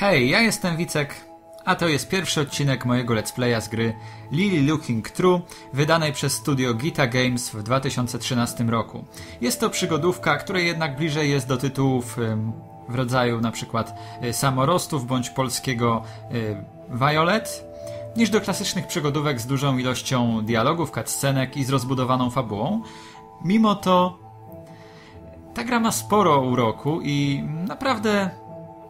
Hej, ja jestem Wicek, a to jest pierwszy odcinek mojego let's playa z gry Lily Looking True, wydanej przez studio Gita Games w 2013 roku. Jest to przygodówka, której jednak bliżej jest do tytułów w rodzaju na przykład y, Samorostów bądź polskiego y, Violet, niż do klasycznych przygodówek z dużą ilością dialogów, cutscenek i z rozbudowaną fabułą. Mimo to ta gra ma sporo uroku i naprawdę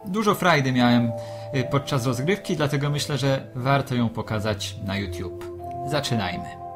dużo frajdy miałem y, podczas rozgrywki, dlatego myślę, że warto ją pokazać na YouTube. Zaczynajmy.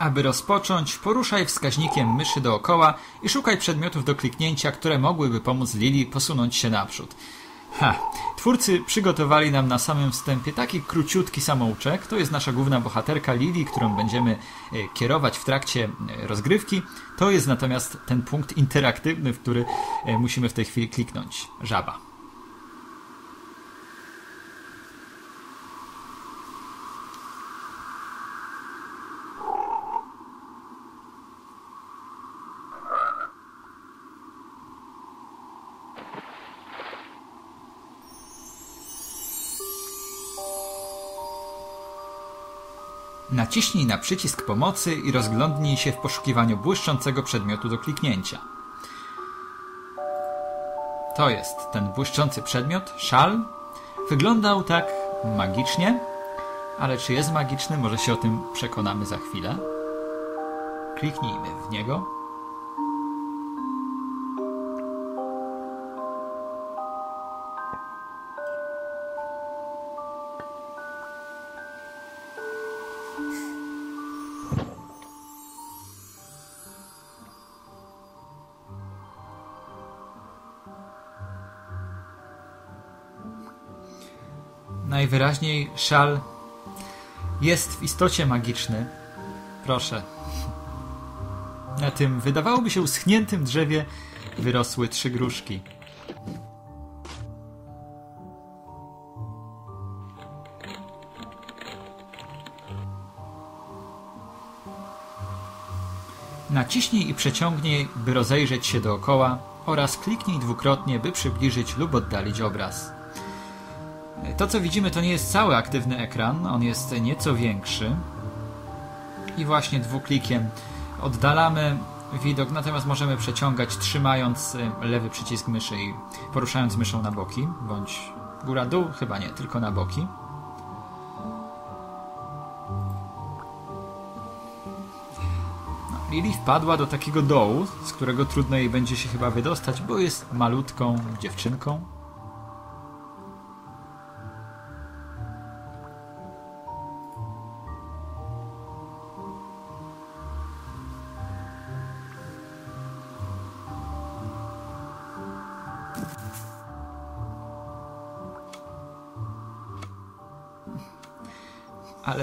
Aby rozpocząć, poruszaj wskaźnikiem myszy dookoła i szukaj przedmiotów do kliknięcia, które mogłyby pomóc Lili posunąć się naprzód. Ha, twórcy przygotowali nam na samym wstępie taki króciutki samouczek. To jest nasza główna bohaterka Lili, którą będziemy e, kierować w trakcie e, rozgrywki. To jest natomiast ten punkt interaktywny, w który e, musimy w tej chwili kliknąć. Żaba. Naciśnij na przycisk pomocy i rozglądnij się w poszukiwaniu błyszczącego przedmiotu do kliknięcia. To jest ten błyszczący przedmiot, szal. Wyglądał tak magicznie, ale czy jest magiczny, może się o tym przekonamy za chwilę. Kliknijmy w niego. Najwyraźniej szal jest w istocie magiczny. Proszę. Na tym wydawałoby się uschniętym drzewie wyrosły trzy gruszki. Naciśnij i przeciągnij, by rozejrzeć się dookoła oraz kliknij dwukrotnie, by przybliżyć lub oddalić obraz. To, co widzimy, to nie jest cały aktywny ekran, on jest nieco większy. I właśnie dwuklikiem oddalamy widok, natomiast możemy przeciągać trzymając lewy przycisk myszy i poruszając myszą na boki, bądź góra-dół, chyba nie, tylko na boki. No, Lili wpadła do takiego dołu, z którego trudno jej będzie się chyba wydostać, bo jest malutką dziewczynką.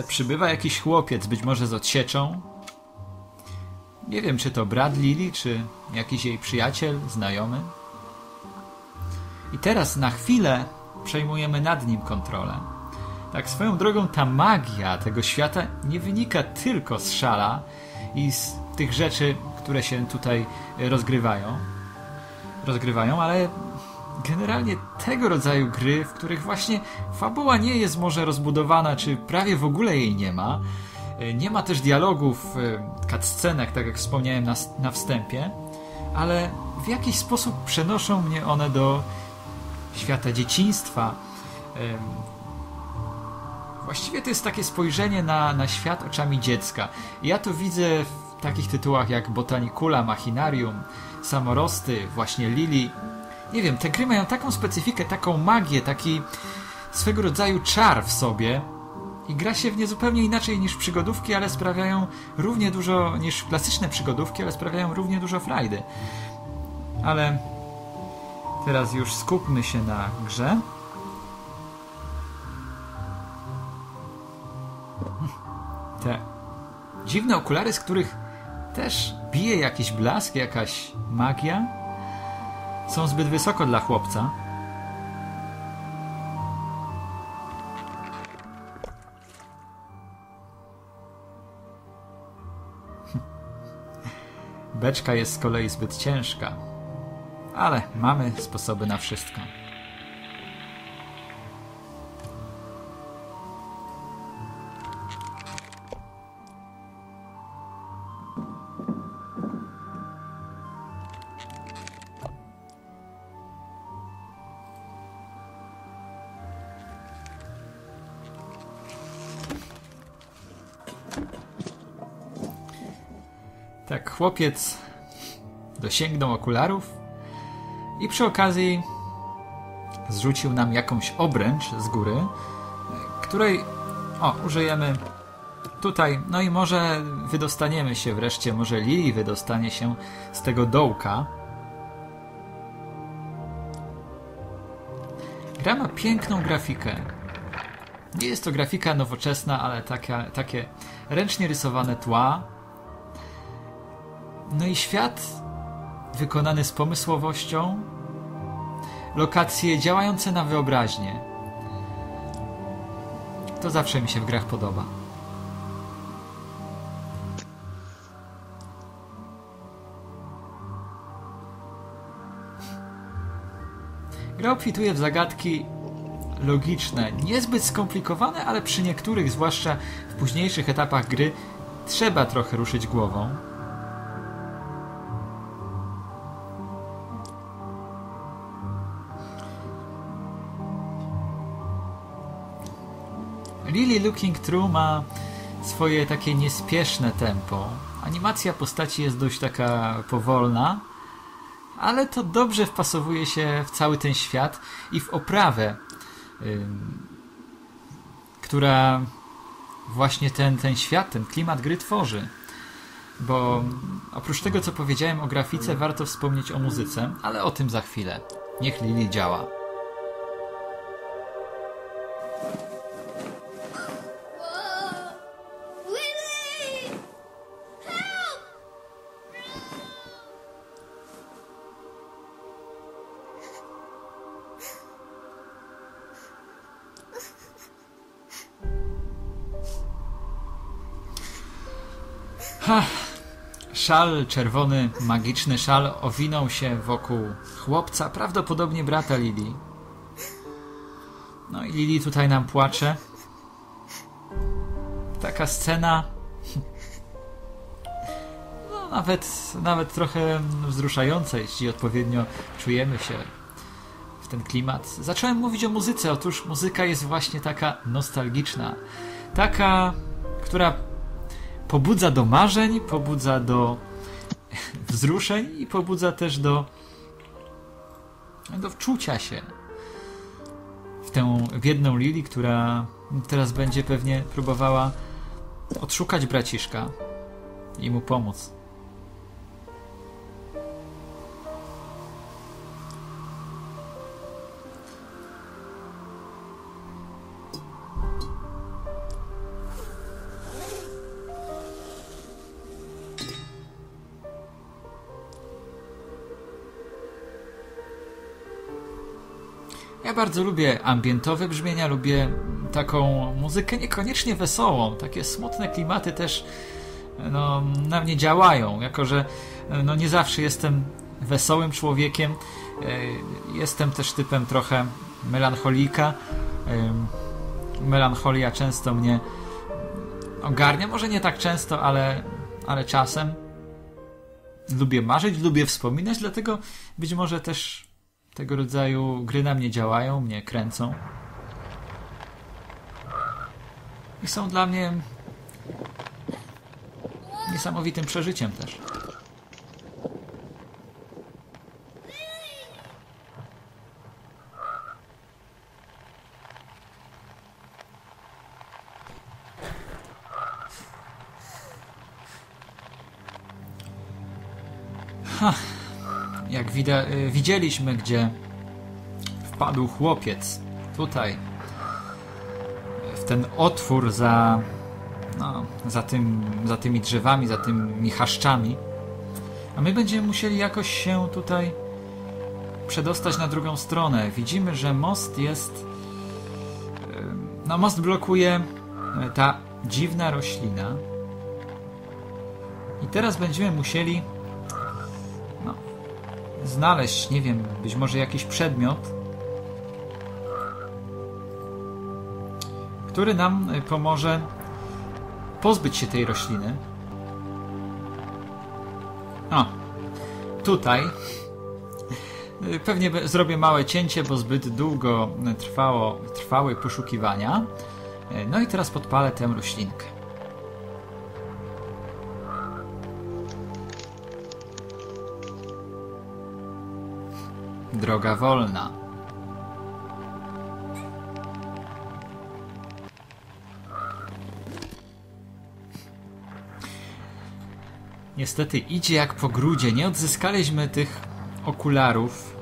Przybywa jakiś chłopiec, być może z odsieczą. Nie wiem, czy to brat Lili, czy jakiś jej przyjaciel, znajomy. I teraz na chwilę przejmujemy nad nim kontrolę. Tak swoją drogą ta magia tego świata nie wynika tylko z szala i z tych rzeczy, które się tutaj rozgrywają. Rozgrywają, ale generalnie tego rodzaju gry, w których właśnie fabuła nie jest może rozbudowana, czy prawie w ogóle jej nie ma. Nie ma też dialogów, cutscenek, tak jak wspomniałem na, na wstępie, ale w jakiś sposób przenoszą mnie one do świata dzieciństwa. Właściwie to jest takie spojrzenie na, na świat oczami dziecka. Ja to widzę w takich tytułach jak Botanicula, Machinarium, Samorosty, właśnie Lili, nie wiem, te gry mają taką specyfikę, taką magię, taki swego rodzaju czar w sobie, i gra się w nie zupełnie inaczej niż przygodówki, ale sprawiają równie dużo niż klasyczne przygodówki, ale sprawiają równie dużo frajdy. Ale teraz już skupmy się na grze. Te dziwne okulary, z których też bije jakiś blask, jakaś magia, są zbyt wysoko dla chłopca. Beczka jest z kolei zbyt ciężka. Ale mamy sposoby na wszystko. Tak, chłopiec dosięgnął okularów i przy okazji zrzucił nam jakąś obręcz z góry, której o, użyjemy tutaj. No i może wydostaniemy się wreszcie, może Lili wydostanie się z tego dołka. Gra ma piękną grafikę. Nie jest to grafika nowoczesna, ale taka, takie ręcznie rysowane tła. No i świat wykonany z pomysłowością, lokacje działające na wyobraźnię. To zawsze mi się w grach podoba. Gra obfituje w zagadki logiczne, niezbyt skomplikowane, ale przy niektórych, zwłaszcza w późniejszych etapach gry, trzeba trochę ruszyć głową. Lily Looking True ma swoje takie niespieszne tempo. Animacja postaci jest dość taka powolna, ale to dobrze wpasowuje się w cały ten świat i w oprawę, która właśnie ten, ten świat, ten klimat gry tworzy. Bo oprócz tego, co powiedziałem o grafice, warto wspomnieć o muzyce, ale o tym za chwilę. Niech Lili działa. Szal czerwony, magiczny szal owinął się wokół chłopca, prawdopodobnie brata Lili. No i Lili tutaj nam płacze. Taka scena. No, nawet, nawet trochę wzruszająca, jeśli odpowiednio czujemy się w ten klimat. Zacząłem mówić o muzyce. Otóż muzyka jest właśnie taka nostalgiczna. Taka, która pobudza do marzeń, pobudza do wzruszeń i pobudza też do do wczucia się w tę biedną Lili, która teraz będzie pewnie próbowała odszukać braciszka i mu pomóc. Bardzo lubię ambientowe brzmienia, lubię taką muzykę niekoniecznie wesołą. Takie smutne klimaty też no, na mnie działają, jako że no, nie zawsze jestem wesołym człowiekiem. Jestem też typem trochę melancholika. Melancholia często mnie ogarnia, może nie tak często, ale, ale czasem. Lubię marzyć, lubię wspominać, dlatego być może też tego rodzaju gry na mnie działają, mnie kręcą. I są dla mnie niesamowitym przeżyciem też. Widzieliśmy, gdzie wpadł chłopiec, tutaj, w ten otwór za, no, za, tym, za tymi drzewami, za tymi chaszczami, a my będziemy musieli jakoś się tutaj przedostać na drugą stronę. Widzimy, że most jest. No, most blokuje e, ta dziwna roślina. I teraz będziemy musieli znaleźć, nie wiem, być może jakiś przedmiot, który nam e, pomoże pozbyć się tej rośliny. O, tutaj Pewnie zrobię małe cięcie, bo zbyt długo trwało, trwały poszukiwania. No i teraz podpalę tę roślinkę. Droga wolna. Niestety idzie jak po grudzie. Nie odzyskaliśmy tych okularów.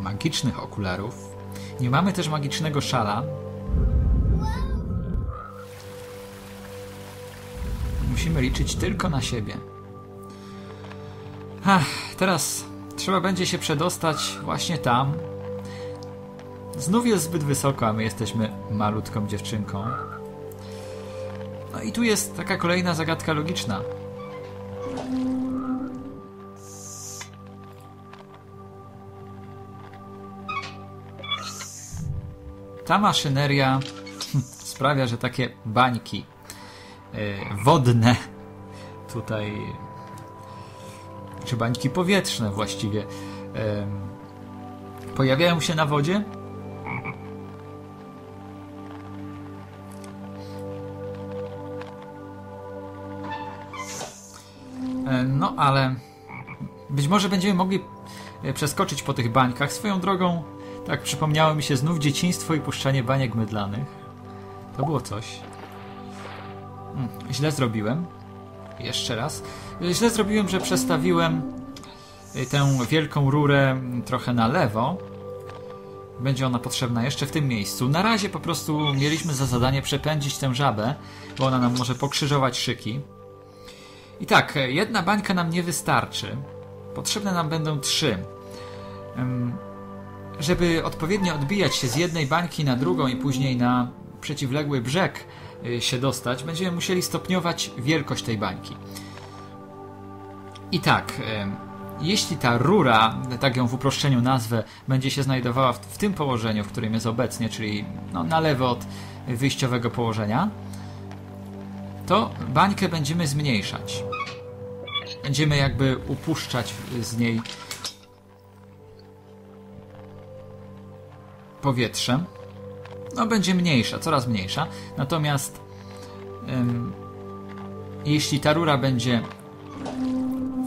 Magicznych okularów. Nie mamy też magicznego szala. Musimy liczyć tylko na siebie. Ach, teraz trzeba będzie się przedostać właśnie tam. Znów jest zbyt wysoko, a my jesteśmy malutką dziewczynką. No i tu jest taka kolejna zagadka logiczna. Ta maszyneria sprawia, że takie bańki e, wodne tutaj, czy bańki powietrzne właściwie, pojawiają się na wodzie. E, no ale być może będziemy mogli e, przeskoczyć po tych bańkach. Swoją drogą tak, przypomniało mi się znów dzieciństwo i puszczanie baniek mydlanych. To było coś. Hmm, źle zrobiłem. Jeszcze raz. Źle zrobiłem, że przestawiłem y, tę wielką rurę trochę na lewo. Będzie ona potrzebna jeszcze w tym miejscu. Na razie po prostu mieliśmy za zadanie przepędzić tę żabę, bo ona nam może pokrzyżować szyki. I tak, jedna bańka nam nie wystarczy. Potrzebne nam będą trzy. Żeby odpowiednio odbijać się z jednej bańki na drugą i później na przeciwległy brzeg się dostać, będziemy musieli stopniować wielkość tej bańki. I tak, y, jeśli ta rura, tak ją w uproszczeniu nazwę, będzie się znajdowała w, w tym położeniu, w którym jest obecnie, czyli no, na lewo od wyjściowego położenia, to bańkę będziemy zmniejszać. Będziemy jakby upuszczać z niej powietrzem, no będzie mniejsza, coraz mniejsza. Natomiast ym, jeśli ta rura będzie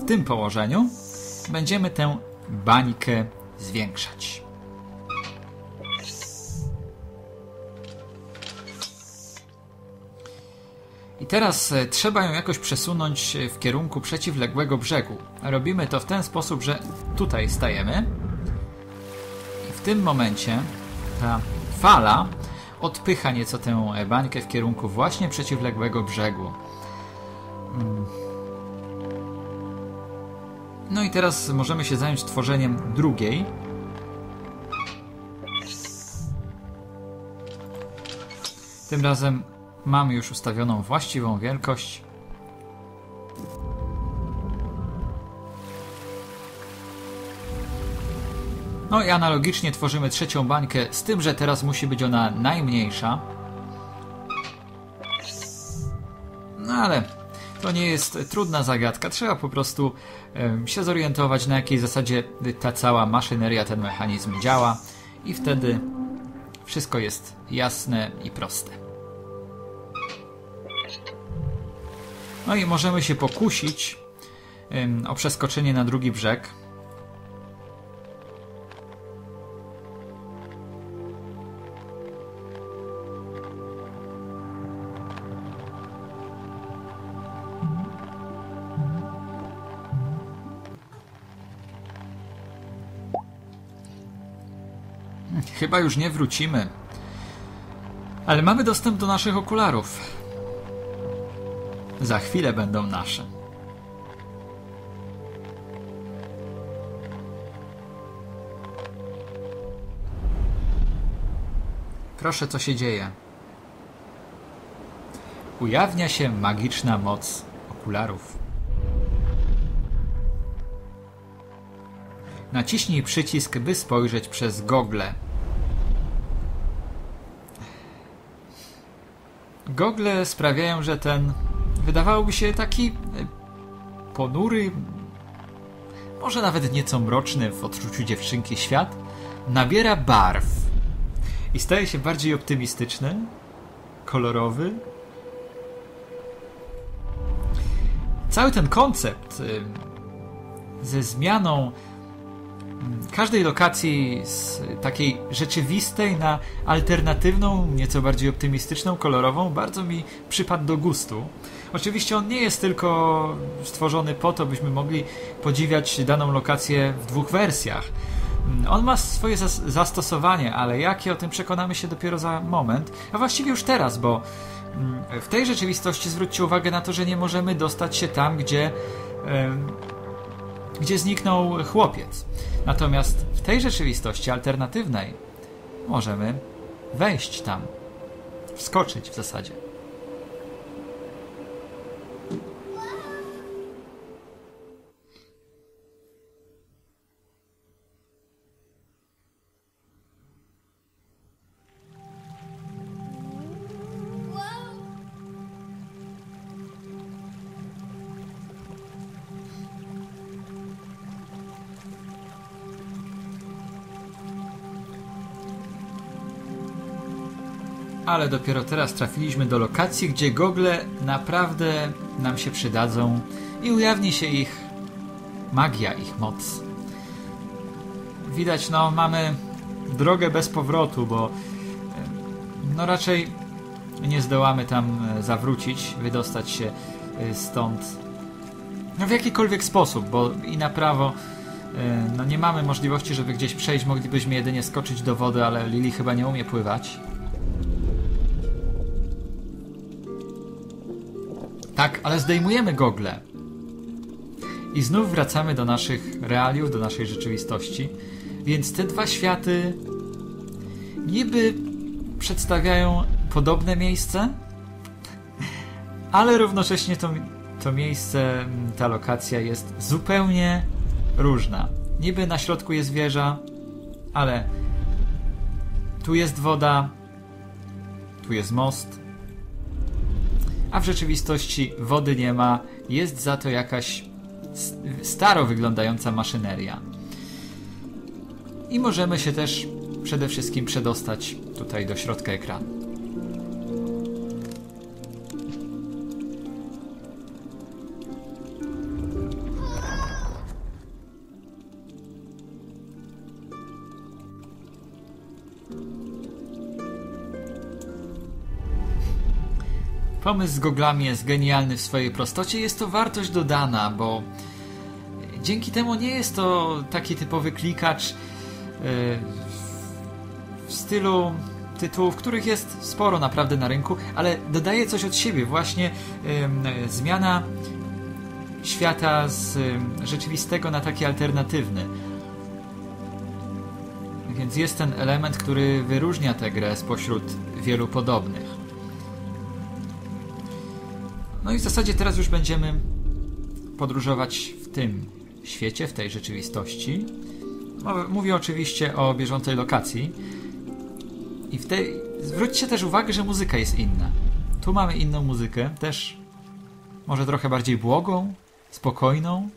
w tym położeniu, będziemy tę bańkę zwiększać. I teraz e, trzeba ją jakoś przesunąć e, w kierunku przeciwległego brzegu. Robimy to w ten sposób, że tutaj stajemy i w tym momencie ta fala odpycha nieco tę bańkę w kierunku właśnie przeciwległego brzegu. Mm. No i teraz możemy się zająć tworzeniem drugiej. Tym razem mamy już ustawioną właściwą wielkość. No i analogicznie tworzymy trzecią bańkę, z tym, że teraz musi być ona najmniejsza. No ale to nie jest trudna zagadka. Trzeba po prostu się zorientować, na jakiej zasadzie ta cała maszyneria, ten mechanizm działa, i wtedy wszystko jest jasne i proste. No i możemy się pokusić o przeskoczenie na drugi brzeg. Chyba już nie wrócimy. Ale mamy dostęp do naszych okularów. Za chwilę będą nasze. Proszę, co się dzieje. Ujawnia się magiczna moc okularów. Naciśnij przycisk, by spojrzeć przez gogle. Gogle sprawiają, że ten wydawałoby się taki e, ponury, może nawet nieco mroczny w odczuciu dziewczynki świat, nabiera barw i staje się bardziej optymistyczny, kolorowy. Cały ten koncept y, ze zmianą każdej lokacji z takiej rzeczywistej na alternatywną, nieco bardziej optymistyczną, kolorową, bardzo mi przypadł do gustu. Oczywiście on nie jest tylko stworzony po to, byśmy mogli podziwiać daną lokację w dwóch wersjach. On ma swoje zastosowanie, ale jakie o tym przekonamy się dopiero za moment, a właściwie już teraz, bo w tej rzeczywistości zwróćcie uwagę na to, że nie możemy dostać się tam, gdzie gdzie zniknął chłopiec. Natomiast w tej rzeczywistości alternatywnej możemy wejść tam, wskoczyć w zasadzie. Ale dopiero teraz trafiliśmy do lokacji, gdzie gogle naprawdę nam się przydadzą i ujawni się ich magia, ich moc. Widać, no, mamy drogę bez powrotu, bo no raczej nie zdołamy tam e, zawrócić, wydostać się e, stąd no, w jakikolwiek sposób, bo i na prawo e, no nie mamy możliwości, żeby gdzieś przejść, moglibyśmy jedynie skoczyć do wody, ale Lili chyba nie umie pływać. Tak, ale zdejmujemy gogle. I znów wracamy do naszych realiów, do naszej rzeczywistości. Więc te dwa światy niby przedstawiają podobne miejsce, ale równocześnie to, to miejsce, ta lokacja jest zupełnie różna. Niby na środku jest wieża, ale tu jest woda, tu jest most, a w rzeczywistości wody nie ma, jest za to jakaś staro wyglądająca maszyneria. I możemy się też przede wszystkim przedostać tutaj do środka ekranu. Pomysł z goglami jest genialny w swojej prostocie. Jest to wartość dodana, bo dzięki temu nie jest to taki typowy klikacz e, w stylu tytułów, których jest sporo naprawdę na rynku, ale dodaje coś od siebie. Właśnie zmiana świata z rzeczywistego na taki alternatywny. Więc jest ten element, który wyróżnia tę grę spośród wielu podobnych. No i w zasadzie teraz już będziemy podróżować w tym świecie, w tej rzeczywistości. Mówię oczywiście o bieżącej lokacji. I w tej. Zwróćcie też uwagę, że muzyka jest inna. Tu mamy inną muzykę, też może trochę bardziej błogą, spokojną.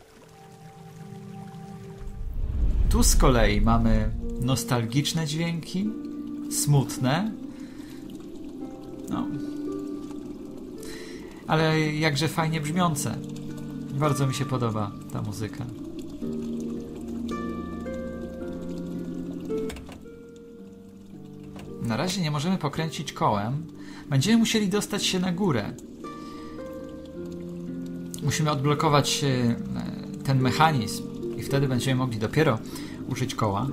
Tu z kolei mamy nostalgiczne dźwięki, smutne. No, ale jakże fajnie brzmiące. Bardzo mi się podoba ta muzyka. Na razie nie możemy pokręcić kołem. Będziemy musieli dostać się na górę. Musimy odblokować e, ten mechanizm i wtedy będziemy mogli dopiero użyć koła.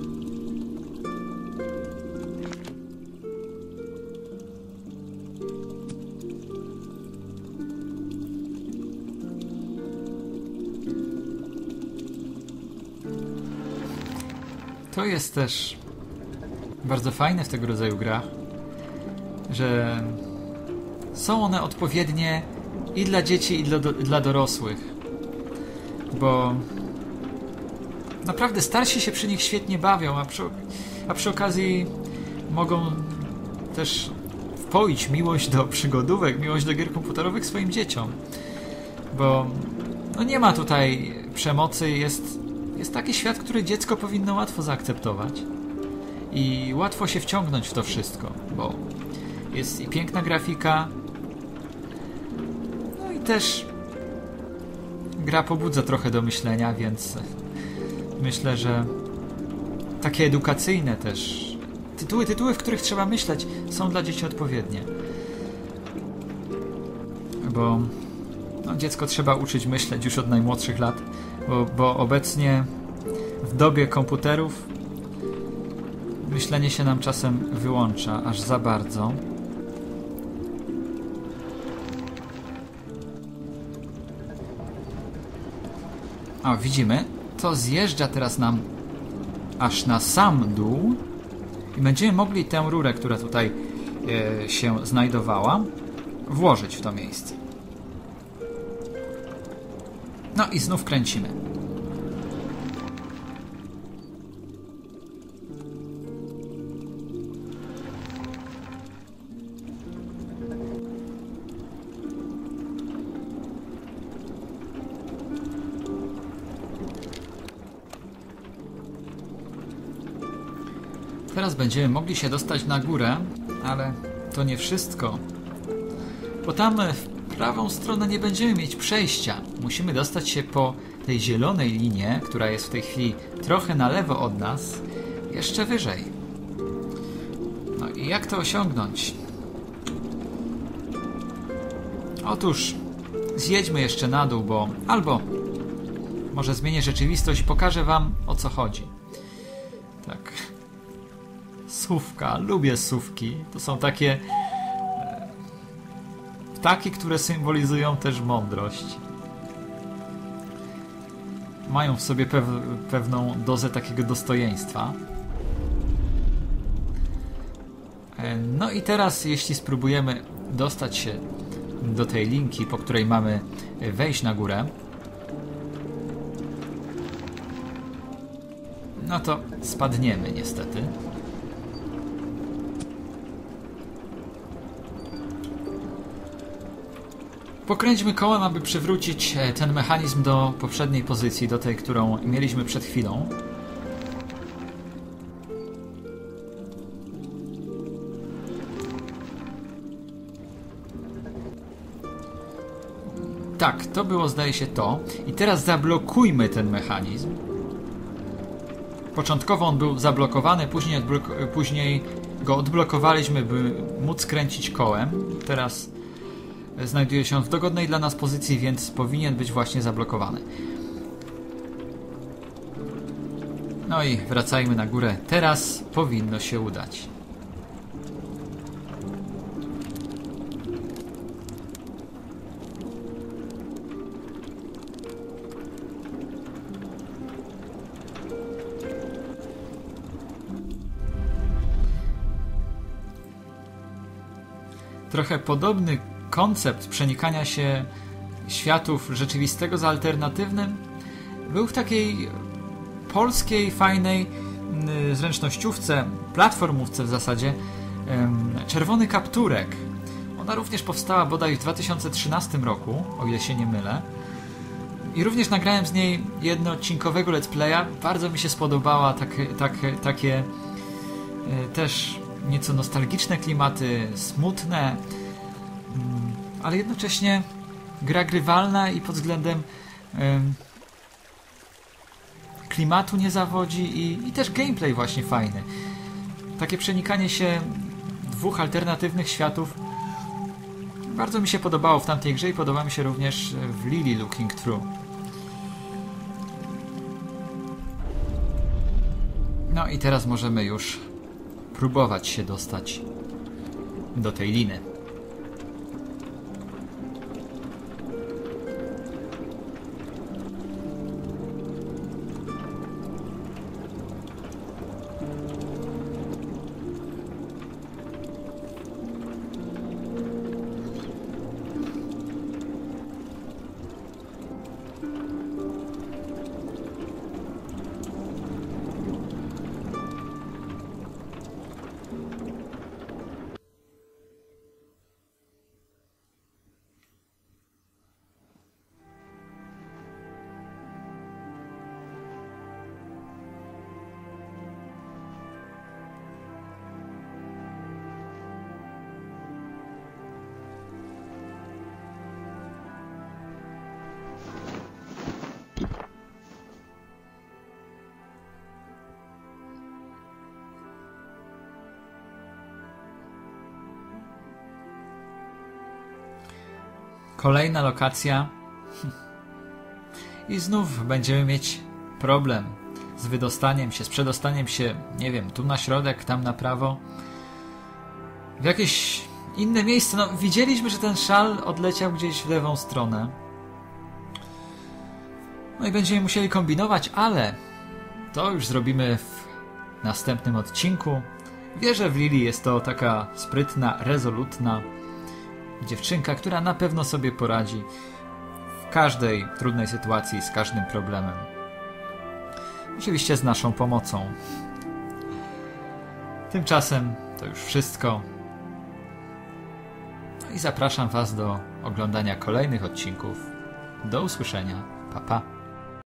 To jest też bardzo fajne w tego rodzaju grach, że są one odpowiednie i dla dzieci, i dla, do, dla dorosłych. Bo naprawdę starsi się przy nich świetnie bawią, a przy, a przy okazji mogą też wpoić miłość do przygodówek, miłość do gier komputerowych swoim dzieciom. Bo no nie ma tutaj przemocy, jest, jest taki świat, który dziecko powinno łatwo zaakceptować i łatwo się wciągnąć w to wszystko, bo jest i piękna grafika, no i też gra pobudza trochę do myślenia, więc myślę, że takie edukacyjne też tytuły, tytuły, w których trzeba myśleć, są dla dzieci odpowiednie. Bo no, dziecko trzeba uczyć myśleć już od najmłodszych lat, bo, bo obecnie w dobie komputerów myślenie się nam czasem wyłącza aż za bardzo. O, widzimy, to zjeżdża teraz nam aż na sam dół i będziemy mogli tę rurę, która tutaj e, się znajdowała, włożyć w to miejsce. No i znów kręcimy. Teraz będziemy mogli się dostać na górę, ale to nie wszystko. Bo tam w prawą stronę nie będziemy mieć przejścia. Musimy dostać się po tej zielonej linie, która jest w tej chwili trochę na lewo od nas, jeszcze wyżej. No i jak to osiągnąć? Otóż zjedźmy jeszcze na dół, bo albo może zmienię rzeczywistość i pokażę Wam o co chodzi. Tak. Sówka, lubię sówki. To są takie ptaki, które symbolizują też mądrość. Mają w sobie pew pewną dozę takiego dostojeństwa. E, no i teraz, jeśli spróbujemy dostać się do tej linki, po której mamy wejść na górę, no to spadniemy niestety. Pokręćmy kołem, aby przywrócić e, ten mechanizm do poprzedniej pozycji, do tej, którą mieliśmy przed chwilą. Tak, to było zdaje się to. I teraz zablokujmy ten mechanizm. Początkowo on był zablokowany, później, później go odblokowaliśmy, by móc kręcić kołem. Teraz znajduje się w dogodnej dla nas pozycji, więc powinien być właśnie zablokowany. No i wracajmy na górę. Teraz powinno się udać. Trochę podobny koncept przenikania się światów rzeczywistego z alternatywnym był w takiej polskiej, fajnej mm, zręcznościówce, platformówce w zasadzie, Czerwony Kapturek. Ona również powstała bodaj w 2013 roku, o ile się nie mylę. I również nagrałem z niej jednoodcinkowego let's playa. Bardzo mi się spodobała takie, takie, takie e, też nieco nostalgiczne klimaty, smutne, ale jednocześnie gra grywalna i pod względem klimatu nie zawodzi i, i też gameplay właśnie fajny. Takie przenikanie się dwóch alternatywnych światów bardzo mi się podobało w tamtej grze i podoba mi się również w Lily Looking Through. No i teraz możemy już próbować się dostać do tej liny. Kolejna lokacja. I znów będziemy mieć problem z wydostaniem się, z przedostaniem się, nie wiem, tu na środek, tam na prawo. W jakieś inne miejsce. No, widzieliśmy, że ten szal odleciał gdzieś w lewą stronę. No i będziemy musieli kombinować, ale to już zrobimy w następnym odcinku. Wierzę w Lili, jest to taka sprytna, rezolutna dziewczynka, która na pewno sobie poradzi w każdej trudnej sytuacji, z każdym problemem. Oczywiście z naszą pomocą. Tymczasem to już wszystko. No i zapraszam Was do oglądania kolejnych odcinków. Do usłyszenia. Pa pa.